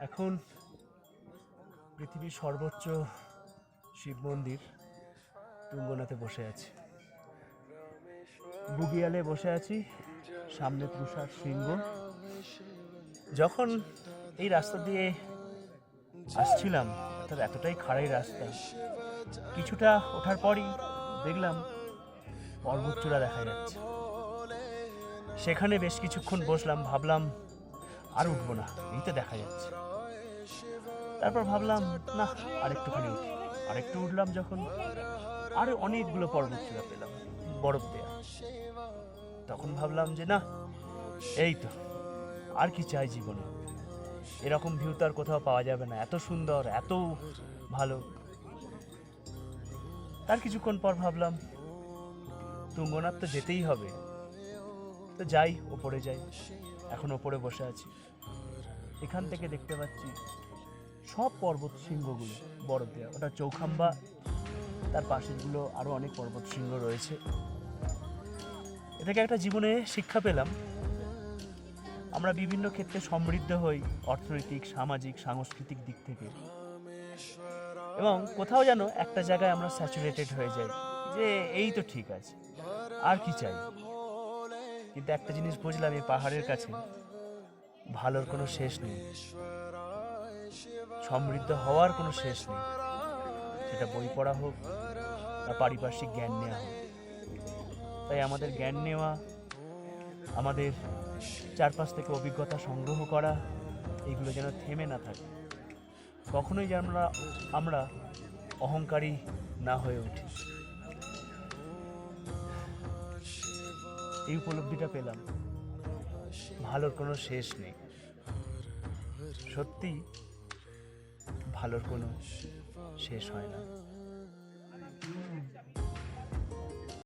এখন পৃথিবীর সর্বোচ্চ শিব মন্দির তুঙ্গনাথে বসে আছি। বুগিয়ালে বসে আছি, সামনে তুষার সিংহ। যখন এই রাস্তা দিয়ে আসছিলাম, অর্থাৎ এতটাই খাড়াই রাস্তা, কিছুটা ওঠার পরই দেখলাম পর্বতচূড়া দেখা যাচ্ছে। সেখানে বেশ কিছুক্ষণ বসলাম, ভাবলাম আর উঠবো না, এই তো দেখা যাচ্ছে। তারপর ভাবলাম, না আরেকটুখানি উঠি। আরেকটু উঠলাম যখন, আরও অনেকগুলো পর্বতচূড়া পেলাম, বরফ দেয়া। তখন ভাবলাম যে, না, এই তো, আর কি চাই জীবনে? এরকম ভিউ তো আর কোথাও পাওয়া যাবে না, এত সুন্দর, এত ভালো। তার কিছুক্ষণ পর ভাবলাম, তুঙ্গনাথ তো যেতেই হবে। তো যাই, ওপরে যাই। এখন ওপরে বসে আছি। এখান থেকে দেখতে পাচ্ছি সব পর্বত শৃঙ্গগুলো, বরফ দেওয়া ওটা চৌখাম্বা, তার পাশেরগুলো আরও অনেক পর্বত শৃঙ্গ রয়েছে। এ থেকে একটা জীবনে শিক্ষা পেলাম। আমরা বিভিন্ন ক্ষেত্রে সমৃদ্ধ হই অর্থনৈতিক, সামাজিক, সাংস্কৃতিক দিক থেকে। এবং কোথাও যেন একটা জায়গায় আমরা স্যাচুরেটেড হয়ে যাই যে, এই তো ঠিক আছে, আর কি চাই? কিন্তু একটা জিনিস বুঝলাম এই পাহাড়ের কাছে, ভালোর কোনো শেষ নেই। সমৃদ্ধ হওয়ার কোনো শেষ নেই। সেটা বই পড়া হোক বা পারিপার্শ্বিক জ্ঞান নেওয়া হোক। তাই আমাদের জ্ঞান নেওয়া, আমাদের চারপাশ থেকে অভিজ্ঞতা সংগ্রহ করা, এগুলো যেন থেমে না থাকে। কখনোই যেন আমরা আমরা অহংকারী না হয়ে উঠি। এই উপলব্ধিটা পেলাম। ভালোর কোনো শেষ নেই। সত্যি ভালোর কোনো শেষ হয় না।